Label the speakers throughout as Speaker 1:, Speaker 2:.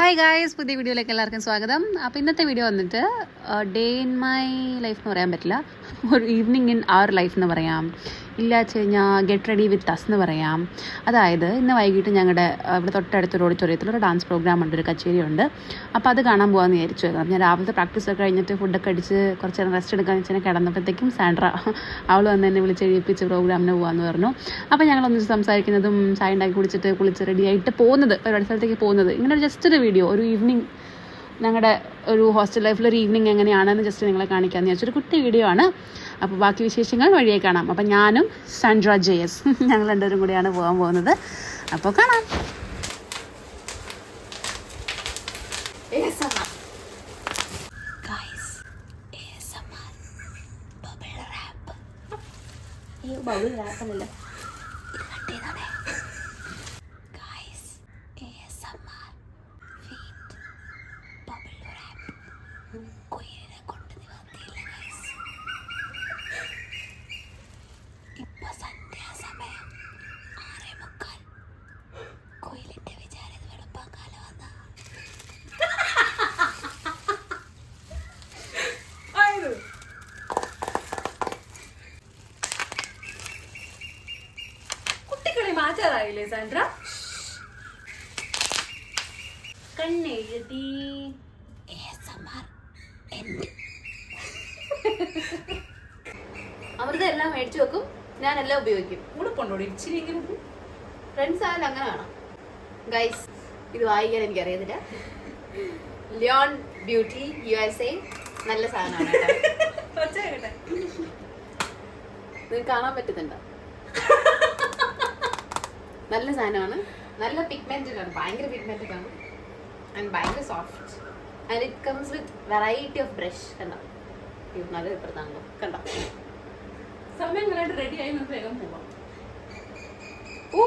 Speaker 1: Hi guys പുതിയ വീഡിയോയിലേക്ക് എല്ലാവർക്കും സ്വാഗതം. അപ്പോൾ ഇന്നത്തെ വീഡിയോ വന്നിട്ട് ഡേ ഇൻ മൈ ലൈഫ് എന്ന് പറയാൻ പറ്റില്ല. ഒരു ഈവനിങ് ഇൻ അവർ ലൈഫ് എന്ന് പറയാം. ഇല്ല വെച്ച് കഴിഞ്ഞാൽ ഗെറ്റ് റെഡി വിത്ത് അസ് എന്ന് പറയാം. അതായത് ഇന്ന് വൈകിട്ട് ഞങ്ങളുടെ ഇവിടെ തൊട്ടടുത്തൊരു ഓഡിറ്റോറിയത്തിൽ ഒരു ഡാൻസ് പ്രോഗ്രാം ഉണ്ട് ഒരു കച്ചേരി ഉണ്ട് അപ്പോൾ അത് കാണാൻ പോകാമെന്ന് വിചാരിച്ചു. അപ്പം ഞാൻ രാവിലത്തെ പ്രാക്ടീസ് ഒക്കെ കഴിഞ്ഞിട്ട് ഫുഡൊക്കെ അടിച്ച് കുറച്ച് നേരം റെസ്റ്റ് എടുക്കാൻ വെച്ചാൽ കിടന്നപ്പോഴത്തേക്കും സാൻഡ്ര അവൾ വന്ന് എന്നെ വിളിച്ച് എഴുതിപ്പിച്ച് പ്രോഗ്രാമിന് പോകാമെന്ന് പറഞ്ഞു. അപ്പോൾ ഞങ്ങൾ ഒന്നിച്ച് സംസാരിക്കുന്നതും ചായ ഉണ്ടാക്കി കുടിച്ചിട്ട് കുളിച്ച് റെഡിയായിട്ട് പോകുന്നത് ഒരു സ്ഥലത്തേക്ക് പോകുന്നത് ഇങ്ങനെ ജസ്റ്റ് ഒരു വീഡിയോ ഒരു ഈവനിങ് ഞങ്ങളുടെ ഒരു ഹോസ്റ്റൽ ലൈഫിൽ ഒരു ഈവനിങ് എങ്ങനെയാണെന്ന് ജസ്റ്റ് നിങ്ങളെ കാണിക്കാമെന്ന് വിചാരിച്ചൊരു കുട്ടി വീഡിയോ ആണ്. അപ്പോൾ ബാക്കി വിശേഷങ്ങൾ വഴിയെ കാണാം. അപ്പോൾ ഞാനും സാൻഡ്ര ജയസ് ഞങ്ങൾ രണ്ടുപേരും കൂടിയാണ് പോകാൻ പോകുന്നത്. അപ്പോൾ കാണാം. ബബിൾ റാപ്പല്ല
Speaker 2: മാറ്റാറായില്ലേ സാൻഡ്ര
Speaker 1: കണ്ണെഴുതി അമൃത എല്ലാം മേടിച്ചു വെക്കും. ഞാൻ എല്ലാം ഉപയോഗിക്കും.
Speaker 2: കൂടെ കൊണ്ടോടി ഇച്ചിരിയെങ്കിലും
Speaker 1: ഫ്രണ്ട്സ് ആയാലും അങ്ങനെ കാണാം ഗൈസ് ഇത് വായിക്കാൻ എനിക്ക് എനിക്കറിയത്തില്ല. Leon beauty U S A നല്ല സാധനമാണ് കേട്ടോ.
Speaker 2: ഒച്ച കേട്ടെ
Speaker 1: നിങ്ങൾക്ക് കാണാൻ പറ്റുന്നുണ്ടോ? നല്ല സാധനമാണ്. നല്ല പിഗ്മെന്റഡ് ആണ്. ഭയങ്കര പിഗ്മെന്റഡ് ആണ്. ആൻഡ് ഭയങ്കര soft and it comes with variety of brush കണ്ടോ? നല്ല ഇപ്പുറത്താണല്ലോ കണ്ടോ?
Speaker 2: സമയം കണ്ടിട്ട് റെഡി ആയി. നമുക്ക് വേഗം പോവാം.
Speaker 1: ഓ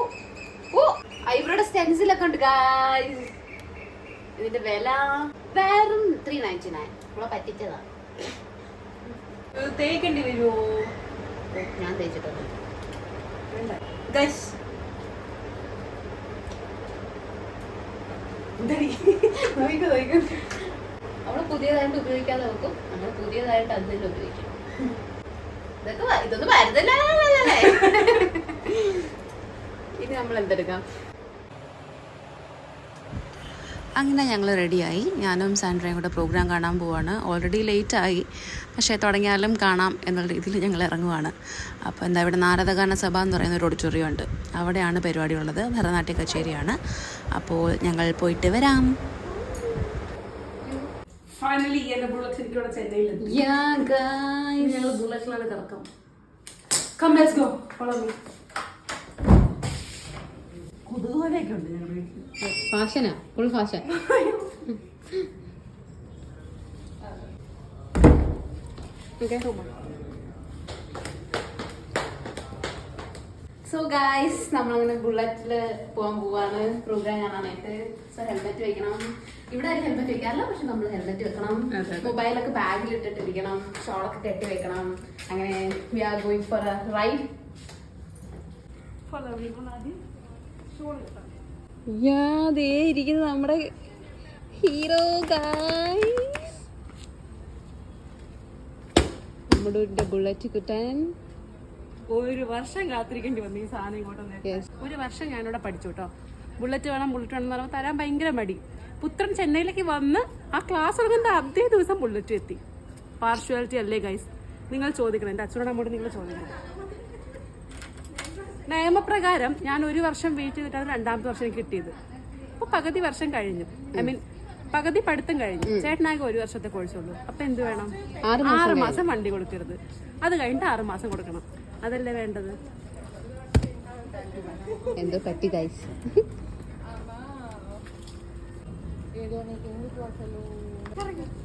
Speaker 1: ഓ ഐബ്രോയുടെ സ്റ്റെൻസിലൊക്കെ ഉണ്ട് guys. ഇതിന്റെ വില വെറും ത്രീ നയന്റി നയൻ നമ്മളെ പറ്റിച്ചതാണ്
Speaker 2: തേക്കേണ്ടി വരുമോ
Speaker 1: ഞാൻ തേച്ചിട്ടുണ്ട്.
Speaker 2: ഗൈസ്
Speaker 1: നമ്മൾ പുതിയതായിട്ട് ഉപയോഗിക്കാതെ നോക്കും. നമ്മൾ പുതിയതായിട്ട് അത് തന്നെ ഉപയോഗിക്കും. ഇതൊക്കെ ഇതൊന്നും വരുന്നില്ലേ. ഇനി നമ്മൾ എന്തെടുക്കാം അങ്ങനെ ഞങ്ങൾ റെഡിയായി ഞാനും സാൻഡ്രയും കൂടെ പ്രോഗ്രാം കാണാൻ പോവാണ്. ഓൾറെഡി ലേറ്റ് ആയി. പക്ഷേ തുടങ്ങിയാലും കാണാം എന്നുള്ള രീതിയിൽ ഞങ്ങൾ ഇറങ്ങുവാണ്. അപ്പോൾ എന്താ ഇവിടെ നാരദഗാന സഭ എന്ന് പറയുന്ന ഒരു ഓഡിറ്റോറിയം ഉണ്ട് അവിടെയാണ് പരിപാടി ഉള്ളത് ഭരതനാട്യ കച്ചേരിയാണ്. അപ്പോൾ ഞങ്ങൾ പോയിട്ട് വരാം.
Speaker 2: ഫൈനലി ചെന്നൈയിലെത്തി. ഞങ്ങൾ ബുള്ളറ്റിലാണ് കിടക്കാം come let's go follow me കുതുകോലൊക്കെ ഉണ്ട് ഞങ്ങളുടെ വീട്ടിൽ
Speaker 1: ഫാഷനാ ഫുൾ ഫാഷൻ സോ ഗായ്സ് നമ്മളങ്ങനെ ബുള്ളറ്റിൽ പോകാൻ പോവാണ്. പ്രോഗ്രാം കാണാനായിട്ട്. സോ ഹെൽമെറ്റ് വെക്കണം. ഇവിടെ ആരും ഹെൽമെറ്റ് വെക്കാറില്ല പക്ഷെ നമ്മൾ ഹെൽമെറ്റ് വെക്കണം. മൊബൈലൊക്കെ ബാഗിൽ ഇട്ടിട്ടിരിക്കണം ഷോളൊക്കെ കെട്ടി വെക്കണം. അങ്ങനെ we are going for a ride
Speaker 2: follow
Speaker 1: ദേ ഇരിക്കുന്നത് നമ്മുടെ ഹീറോ ഗായ്സ്. നമ്മുടെ ബുള്ളറ്റ് കിട്ടാൻ.
Speaker 2: ഒരു വർഷം കാത്തിരിക്കേണ്ടി വന്നു ഈ സാധനം ഇങ്ങോട്ടൊന്നും ഒരു വർഷം ഞാനിവിടെ പഠിച്ചു കേട്ടോ. ബുള്ളറ്റ് വേണം ബുള്ളറ്റ് വേണം എന്ന് പറയുമ്പോൾ തരാൻ ഭയങ്കര മടി. പുത്രൻ ചെന്നൈയിലേക്ക് വന്ന് ആ ക്ലാസ് തുടങ്ങുന്ന അതേ ദിവസം ബുള്ളറ്റ് എത്തി. പാർഷ്വാലിറ്റി അല്ലേ ഗൈസ് നിങ്ങൾ ചോദിക്കണം എന്റെ അച്ഛനോട് അമ്മോട് നിങ്ങൾ ചോദിക്കണം. നിയമപ്രകാരം ഞാൻ ഒരു വർഷം വെയിറ്റ് ചെയ്തിട്ടാണ് രണ്ടാമത്തെ വർഷം കിട്ടിയത്. അപ്പൊ പകുതി വർഷം കഴിഞ്ഞു. ഐ മീൻ പകുതി പഠിത്തം കഴിഞ്ഞു. ചേട്ടനാകെ ഒരു വർഷത്തെ കോഴ്സുള്ളൂ അപ്പൊ എന്ത് വേണം?
Speaker 1: ആറ്
Speaker 2: മാസം വണ്ടി കൊടുക്കരുത്. അത് കഴിഞ്ഞിട്ട് ആറ് മാസം കൊടുക്കണം. അതല്ലേ വേണ്ടത്?
Speaker 1: എന്തോ പറ്റി ഗൈസ്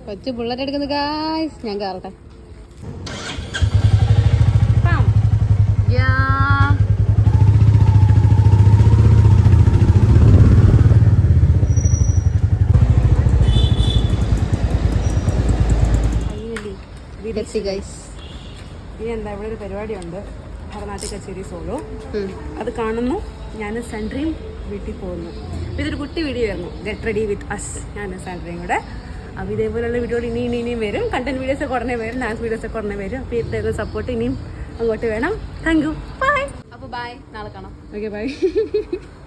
Speaker 1: കൊച്ചു ബുള്ളറ്റ് എടുക്കുന്നു ഗായ്സ് ഞാൻ കയറട്ടെ. യാ ഗൈസ്
Speaker 2: ഇനി എന്താ ഇവിടെ ഒരു പരിപാടിയുണ്ട്. ഭരതനാട്യ കച്ചേരി സോളോ അത് കാണുന്നു. ഞാൻ സെൻട്രിയും വീട്ടിൽ പോകുന്നു. അപ്പോൾ ഇതൊരു കുട്ടി വീഡിയോ ആയിരുന്നു. ഗെറ്റ് റെഡി വിത്ത് അസ് ഞാൻ സാൻഡ്രയും കൂടെ. അപ്പോൾ ഇതേപോലെയുള്ള വീഡിയോ ഇനി ഇനി ഇനിയും വരും. കണ്ടന്റ് വീഡിയോസ് ഒക്കെ ഉടനെ വരും. ഡാൻസ് വീഡിയോസ് ഒക്കെ ഉടനെ വരും. അപ്പോൾ ഇത്രയും സപ്പോർട്ട് ഇനിയും അങ്ങോട്ട് വേണം. താങ്ക് യു ബൈ
Speaker 1: അപ്പോൾ ബൈ നാളെ കാണാം.
Speaker 2: Okay bye